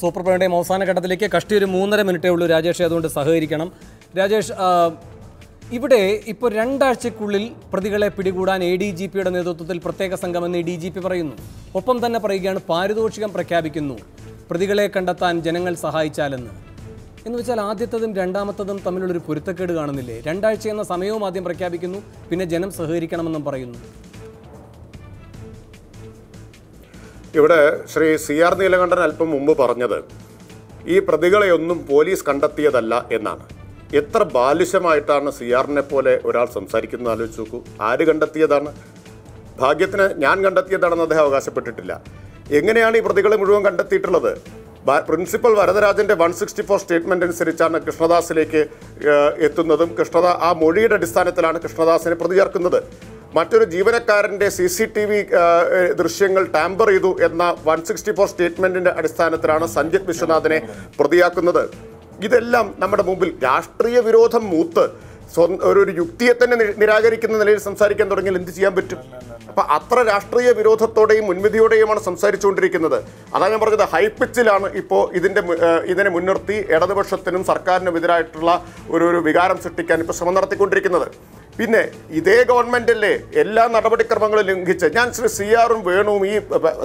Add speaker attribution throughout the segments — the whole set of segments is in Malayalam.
Speaker 1: സൂപ്പർ പ്രൈമിന്റെയും അവസാന ഘട്ടത്തിലേക്ക് കഷ്ടി ഒരു മൂന്നര മിനിറ്റേ ഉള്ളൂ രാജേഷ് അതുകൊണ്ട് സഹകരിക്കണം. രാജേഷ് ഇവിടെ ഇപ്പോൾ രണ്ടാഴ്ചക്കുള്ളിൽ പ്രതികളെ പിടികൂടാൻ എ ഡി ജി പിയുടെ നേതൃത്വത്തിൽ പ്രത്യേക സംഘമെന്ന് ഡി ജി പി പറയുന്നു. ഒപ്പം തന്നെ പറയുകയാണ് പാരിതോഷികം പ്രഖ്യാപിക്കുന്നു. പ്രതികളെ കണ്ടെത്താൻ ജനങ്ങൾ സഹായിച്ചാലെന്ന്. എന്ന് വെച്ചാൽ ആദ്യത്തതും രണ്ടാമത്തതും തമ്മിലുള്ളൊരു പൊരുത്തക്കേട് കാണുന്നില്ലേ? രണ്ടാഴ്ച എന്ന സമയവും ആദ്യം പ്രഖ്യാപിക്കുന്നു പിന്നെ ജനം സഹകരിക്കണമെന്നും പറയുന്നു.
Speaker 2: ഇവിടെ ശ്രീ സി ആർ നീലകണ്ഠൻ അല്പം മുമ്പ് പറഞ്ഞത് ഈ പ്രതികളെയൊന്നും പോലീസ് കണ്ടെത്തിയതല്ല എന്നാണ്. എത്ര ബാലിശമായിട്ടാണ് സി ആറിനെ പോലെ ഒരാൾ സംസാരിക്കുന്നത് ആലോചിച്ച് നോക്കൂ. ആര് കണ്ടെത്തിയതാണ്? ഭാഗ്യത്തിന് ഞാൻ കണ്ടെത്തിയതാണെന്ന് അദ്ദേഹം അവകാശപ്പെട്ടിട്ടില്ല. എങ്ങനെയാണ് ഈ പ്രതികളെ മുഴുവൻ കണ്ടെത്തിയിട്ടുള്ളത്? പ്രിൻസിപ്പൽ വരദരാജന്റെ വൺ സിക്സ്റ്റി ഫോർ സ്റ്റേറ്റ്മെന്റ് അനുസരിച്ചാണ് കൃഷ്ണദാസിലേക്ക് എത്തുന്നതും കൃഷ്ണദാ ആ മൊഴിയുടെ അടിസ്ഥാനത്തിലാണ് കൃഷ്ണദാസിനെ പ്രതി ചേർക്കുന്നത് മറ്റൊരു ജീവനക്കാരന്റെ സി സി ടി വി ദൃശ്യങ്ങൾ ടാമ്പർ ചെയ്തു എന്ന വൺ സിക്സ്റ്റി ഫോർ സ്റ്റേറ്റ്മെന്റിന്റെ അടിസ്ഥാനത്തിലാണ് സഞ്ജിത് വിശ്വനാഥിനെ പ്രതിയാക്കുന്നത്. ഇതെല്ലാം നമ്മുടെ മുമ്പിൽ രാഷ്ട്രീയ വിരോധം മൂത്ത് ഒരു ഒരു യുക്തിയെ തന്നെ നിരാകരിക്കുന്ന നിലയിൽ സംസാരിക്കാൻ തുടങ്ങിയാൽ എന്ത് ചെയ്യാൻ പറ്റും? അപ്പൊ അത്ര രാഷ്ട്രീയ വിരോധത്തോടെയും മുൻവിധിയോടെയുമാണ് സംസാരിച്ചുകൊണ്ടിരിക്കുന്നത്. അതാണ് ഞാൻ പറഞ്ഞത് ഹൈപ്പിച്ചിലാണ് ഇപ്പോൾ ഏഹ് ഇതിനെ മുൻനിർത്തി ഇടതുപക്ഷത്തിനും സർക്കാരിനും എതിരായിട്ടുള്ള ഒരു ഒരു വികാരം സൃഷ്ടിക്കാൻ ഇപ്പോൾ ശ്രമം നടത്തിക്കൊണ്ടിരിക്കുന്നത്. പിന്നെ ഇതേ ഗവൺമെന്റല്ലേ എല്ലാ നടപടിക്രമങ്ങളും ലംഘിച്ച് ഞാൻ ശ്രീ സി ആറും വേണുവും ഈ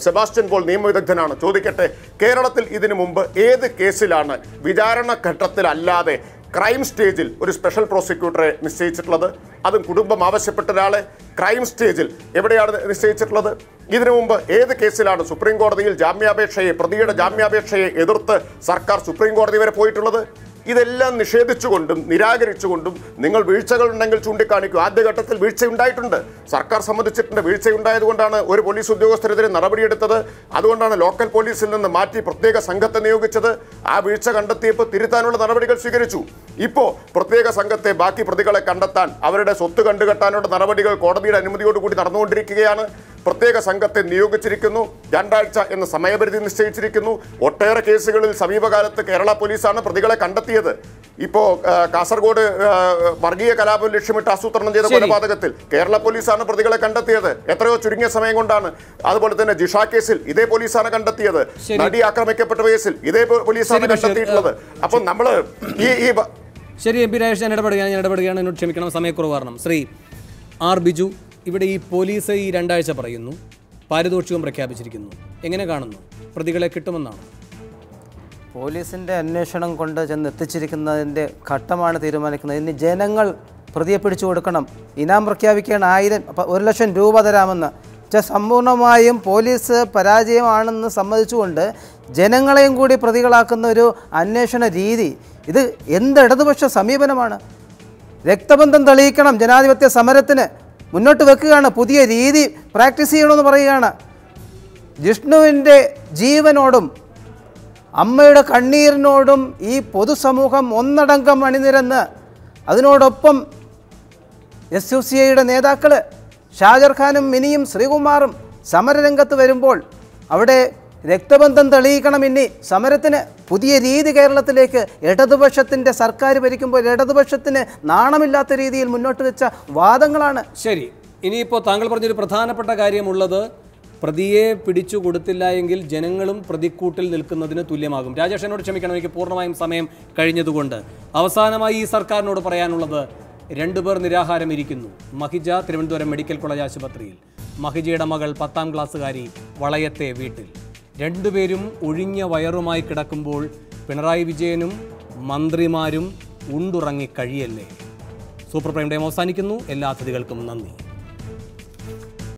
Speaker 2: സെബാസ്റ്റ്യൻ പോൾ നിയമവിദഗ്ധനാണ്. ചോദിക്കട്ടെ കേരളത്തിൽ ഇതിനു മുമ്പ് ഏത് കേസിലാണ് വിചാരണ ഘട്ടത്തിലല്ലാതെ ക്രൈം സ്റ്റേജിൽ ഒരു സ്പെഷ്യൽ പ്രോസിക്യൂട്ടറെ നിശ്ചയിച്ചിട്ടുള്ളത്? അതും കുടുംബം ആവശ്യപ്പെട്ട ഒരാളെ ക്രൈം സ്റ്റേജിൽ എവിടെയാണ് നിശ്ചയിച്ചിട്ടുള്ളത്? ഇതിനു മുമ്പ് ഏത് കേസിലാണ് സുപ്രീം കോടതിയിൽ ജാമ്യാപേക്ഷയെ പ്രതിയുടെ ജാമ്യാപേക്ഷയെ എതിർത്ത് സർക്കാർ സുപ്രീം കോടതി വരെ പോയിട്ടുള്ളത്? ഇതെല്ലാം നിഷേധിച്ചുകൊണ്ടും നിരാകരിച്ചുകൊണ്ടും നിങ്ങൾ വീഴ്ചകൾ ഉണ്ടെങ്കിൽ ചൂണ്ടിക്കാണിക്കൂ. ആദ്യഘട്ടത്തിൽ വീഴ്ച ഉണ്ടായിട്ടുണ്ട് സർക്കാർ സംബന്ധിച്ചിട്ടുണ്ട് വീഴ്ചയുണ്ടായതുകൊണ്ടാണ് ഒരു പോലീസ് ഉദ്യോഗസ്ഥരെതിരെ നടപടിയെടുത്തത്. അതുകൊണ്ടാണ് ലോക്കൽ പോലീസിൽ നിന്ന് മാറ്റി പ്രത്യേക സംഘത്തെ നിയോഗിച്ചത്. ആ വീഴ്ച കണ്ടെത്തിയപ്പോൾ തിരുത്താനുള്ള നടപടികൾ സ്വീകരിച്ചു. ഇപ്പോൾ പ്രത്യേക സംഘത്തെ ബാക്കി പ്രതികളെ കണ്ടെത്താൻ അവരുടെ സ്വത്ത് കണ്ടുകെട്ടാനുള്ള നടപടികൾ കോടതിയുടെ അനുമതിയോടുകൂടി നടന്നുകൊണ്ടിരിക്കുകയാണ്. പ്രത്യേക സംഘത്തെ നിയോഗിച്ചിരിക്കുന്നു. രണ്ടാഴ്ച എന്ന സമയപരിധി നിശ്ചയിച്ചിരിക്കുന്നു. ഒട്ടേറെ കേസുകളിൽ സമീപകാലത്ത് കേരള പോലീസാണ് പ്രതികളെ കണ്ടെത്തിയത്. ഇപ്പോ കാസർഗോഡ് വർഗീയ കലാപം ലക്ഷ്യമിട്ട് ആസൂത്രണം ചെയ്ത. കൊലപാതകത്തിൽ കേരള പോലീസാണ് പ്രതികളെ കണ്ടെത്തിയത്. എത്രയോ ചുരുങ്ങിയ സമയം കൊണ്ടാണ്. അതുപോലെ തന്നെ ജിഷ കേസിൽ ഇതേ പോലീസാണ് കണ്ടെത്തിയത്. നടി ആക്രമിക്കപ്പെട്ട കേസിൽ ഇതേ പോലീസാണ്. കണ്ടെത്തിയിട്ടുള്ളത്. അപ്പൊ നമ്മൾ ഈ ഈ
Speaker 1: ശരി എം പി രാജേഷ് ഞാൻ ഇടപെടുകയാണ് ഞാൻ ഇടപെടുകയാണ്. എന്നോട് ക്ഷമിക്കണം സമയക്കുറവ് കാരണം. ശ്രീ ആർ ബിജു ഇവിടെ ഈ പോലീസ് ഈ രണ്ടാഴ്ച പറയുന്നു പാരിതോഷികം പ്രഖ്യാപിച്ചിരിക്കുന്നു. എങ്ങനെ കാണുന്നു? പ്രതികളെ കിട്ടുമെന്നാണ്?
Speaker 3: പോലീസിന്റെ അന്വേഷണം കൊണ്ട് ചെന്ന് എത്തിച്ചിരിക്കുന്നതിന്റെ ഘട്ടമാണ് തീരുമാനിക്കുന്നത്. ഇനി ജനങ്ങൾ പ്രതിയെ പിടിച്ചു കൊടുക്കണം. ഇനാം പ്രഖ്യാപിക്കുകയാണ് ആയിരം ഒരു ലക്ഷം രൂപ തരാമെന്ന്. സമ്പൂർണമായും പോലീസ് പരാജയമാണെന്ന് സമ്മതിച്ചുകൊണ്ട് ജനങ്ങളെയും കൂടി പ്രതികളാക്കുന്ന ഒരു അന്വേഷണ രീതി. ഇത് എന്ത് ഇടതുപക്ഷ സമീപനമാണ്? രക്തബന്ധം തെളിയിക്കണം ജനാധിപത്യ സമരത്തിന്. മുന്നോട്ട് വെക്കുകയാണ്. പുതിയ രീതി പ്രാക്ടീസ് ചെയ്യണമെന്ന് പറയുകയാണ്. ജിഷ്ണുവിന്റെ ജീവനോടും അമ്മയുടെ കണ്ണീരിനോടും ഈ പൊതുസമൂഹം ഒന്നടങ്കം അണിനിരന്ന്. അതിനോടൊപ്പം എസ് യു സി ഐയുടെ നേതാക്കൾ ഷാജർഖാനും മിനിയും ശ്രീകുമാറും സമരരംഗത്ത് വരുമ്പോൾ അവിടെ രക്തബന്ധം തെളിയിക്കണം ഇനി സമരത്തിന് പുതിയ രീതി കേരളത്തിലേക്ക് ഇടതുപക്ഷത്തിന്റെ സർക്കാർ ഭരിക്കുമ്പോൾ ഇടതുപക്ഷത്തിന് നാണമില്ലാത്ത രീതിയിൽ മുന്നോട്ട് വെച്ച വാദങ്ങളാണ്.
Speaker 1: ശരി ഇനിയിപ്പോൾ താങ്കൾ പറഞ്ഞൊരു പ്രധാനപ്പെട്ട കാര്യമുള്ളത് പ്രതിയെ പിടിച്ചു കൊടുത്തില്ല എങ്കിൽ ജനങ്ങളും പ്രതിക്കൂട്ടിൽ നിൽക്കുന്നതിന് തുല്യമാകും. രാജേഷനോട് ക്ഷമിക്കണം എനിക്ക് പൂർണമായും സമയം കഴിഞ്ഞതുകൊണ്ട്. അവസാനമായി ഈ സർക്കാരിനോട് പറയാനുള്ളത് രണ്ടുപേർ നിരാഹാരം ഇരിക്കുന്നു മഹിജ തിരുവനന്തപുരം മെഡിക്കൽ കോളേജ് ആശുപത്രിയിൽ. മഹിജയുടെ മകൾ പത്താം ക്ലാസ്സുകാരി വളയത്തെ വീട്ടിൽ. രണ്ടുപേരും ഒഴിഞ്ഞ വയറുമായി കിടക്കുമ്പോൾ പിണറായി വിജയനും മന്ത്രിമാരും ഉണ്ടുറങ്ങി കഴിയല്ലേ? സൂപ്പർ പ്രൈം ടൈം അവസാനിക്കുന്നു. എല്ലാ അതിഥികൾക്കും നന്ദി.